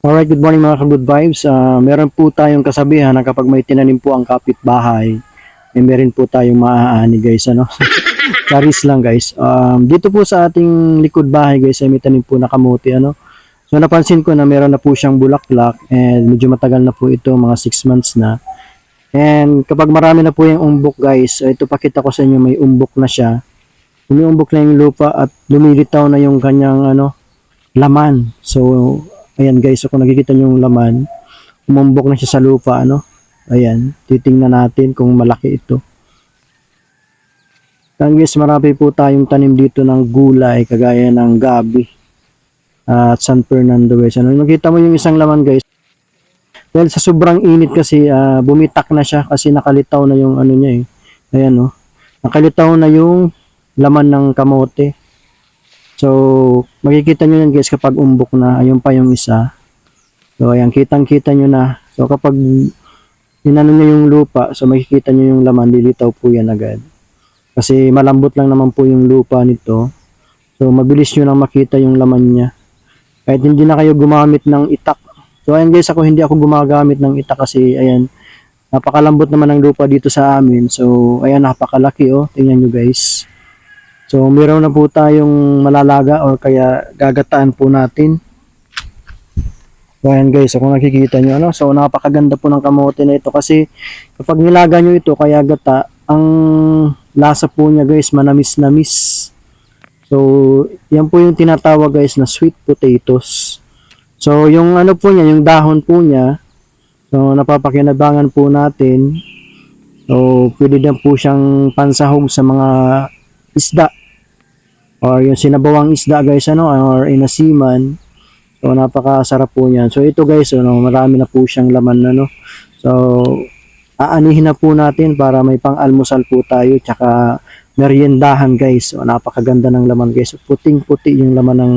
Alright, good morning mga ka-good vibes. Ah, meron po tayong kasabihan na kapag may tinanim po ang kapitbahay, eh meron po tayong maaani guys. Ano? Charis lang guys. Um, dito po sa ating likod bahay guys, ay may tanim po na kamuti. Ano? So napansin ko na meron na po siyang bulaklak and medyo matagal na po ito, mga 6 months na. And kapag marami na po yung umbok guys, ito pakita ko sa inyo may umbok na siya. Umiumbok na yung lupa at lumilitaw na yung kanyang ano, laman. So Ayan guys, so kung nakikita nyo yung laman, umumbok na siya sa lupa, ano? Ayan, titingnan natin kung malaki ito. Ayan guys, marami po tayong tanim dito ng gulay, kagaya ng gabi at San Fernando guys. Ano, nakita mo yung isang laman guys. Dahil sa sobrang init kasi, ah, bumitak na siya kasi nakalitaw na yung ano niya eh. Ayan oh. Nakalitaw na yung laman ng kamote. So, makikita nyo yan guys kapag umbok na. Ayun pa yung isa. So, ayan, kitang-kita nyo na. So, kapag inano nyo yung lupa, so makikita nyo yung laman, lilitaw po yan agad. Kasi malambot lang naman po yung lupa nito. So, mabilis nyo lang makita yung laman niya. Kahit hindi na kayo gumamit ng itak. So, ayan guys, ako hindi ako gumagamit ng itak kasi, ayan, napakalambot naman ng lupa dito sa amin. So, ayan, napakalaki oh. Tingnan nyo guys. So, meron na po tayong malalaga or kaya gagataan po natin. So, ayan guys, so kung nakikita nyo, ano, so napakaganda po ng kamote na ito kasi kapag nilaga nyo ito kaya gata, ang lasa po niya guys, manamis-namis. So, yan po yung tinatawag guys na sweet potatoes. So, yung ano po niya, yung dahon po niya, so napapakinabangan po natin. So, pwede din po siyang pansahog sa mga isda or yung sinabawang isda guys ano or inasiman so napakasarap po niyan. So ito guys ano marami na po siyang laman ano. So aanihin na po natin para may pang almusal po tayo tsaka meriendahan guys. So napakaganda ng laman guys. Puting puti yung laman ng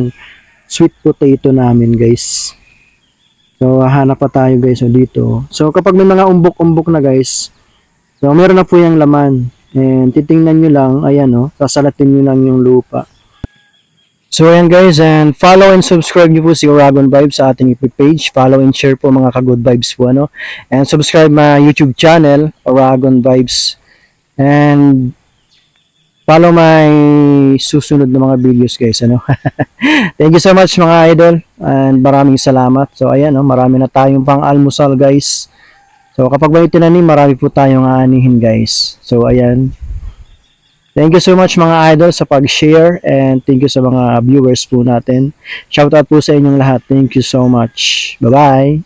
sweet potato namin guys. So hanap pa tayo guys so dito. So kapag may mga umbok-umbok na guys so meron na po yung laman and titingnan nyo lang ayan oh sasalatin nyo lang yung lupa So ayan guys, and follow and subscribe niyo po si Oragon Vibes sa ating page. Follow and share po mga ka-good vibes po ano. And subscribe my YouTube channel, Oragon Vibes. And follow my susunod na mga videos guys ano. Thank you so much mga idol and maraming salamat. So ayan no, marami na tayong pang almusal guys. So kapag may tinanim, marami po tayong aanihin guys. So ayan. Thank you so much mga idol sa pag-share and thank you sa mga viewers po natin. Shoutout po sa inyong lahat. Thank you so much. Bye-bye.